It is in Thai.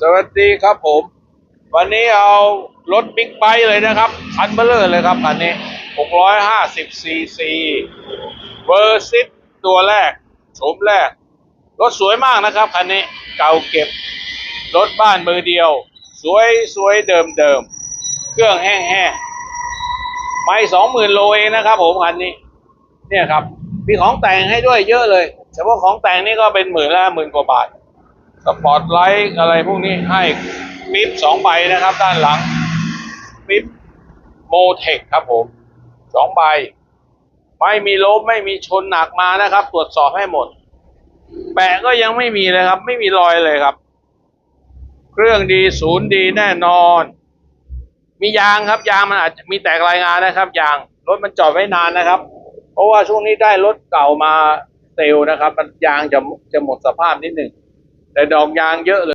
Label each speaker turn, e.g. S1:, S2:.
S1: สวัสดีครับผม วันนี้เอารถบิ๊กไบค์เลยนะครับคันเบลเลอร์เลยครับคันนี้650ซีซีเวอร์ซิตตัวแรกโฉมแรก รถสวยมากนะครับคันนี้เก่าเก็บ รถบ้านมือเดียว สวยสวยเดิมเดิมเครื่องแห้งแห้งไม่สองหมื่นโลเองนะครับผมคันนี้ เนี่ยครับ มีของแต่งให้ด้วยเยอะเลยเฉพาะของแต่งนี่ก็เป็นหมื่นละหมื่นกว่าบาท สปอตไลท์อะไรพวกนี้ให้มิปสองใบนะครับ ด้านหลังมิปโมเทคครับผมสองใบ ไม่มีล้มไม่มีชนหนักมานะครับ ตรวจสอบให้หมด แปะก็ยังไม่มีเลยครับ ไม่มีรอยเลยครับ เครื่องดีศูนย์ดีแน่นอน มียางครับยางมันอาจจะมีแตกรายงานนะครับ ยางรถมันจอดไว้นานนะครับ เพราะว่าช่วงนี้ได้รถเก่ามาเซลล์นะครับ มันยางจะจะหมดสภาพนิดหนึ่ง แต่ดอกยางเยอะเลย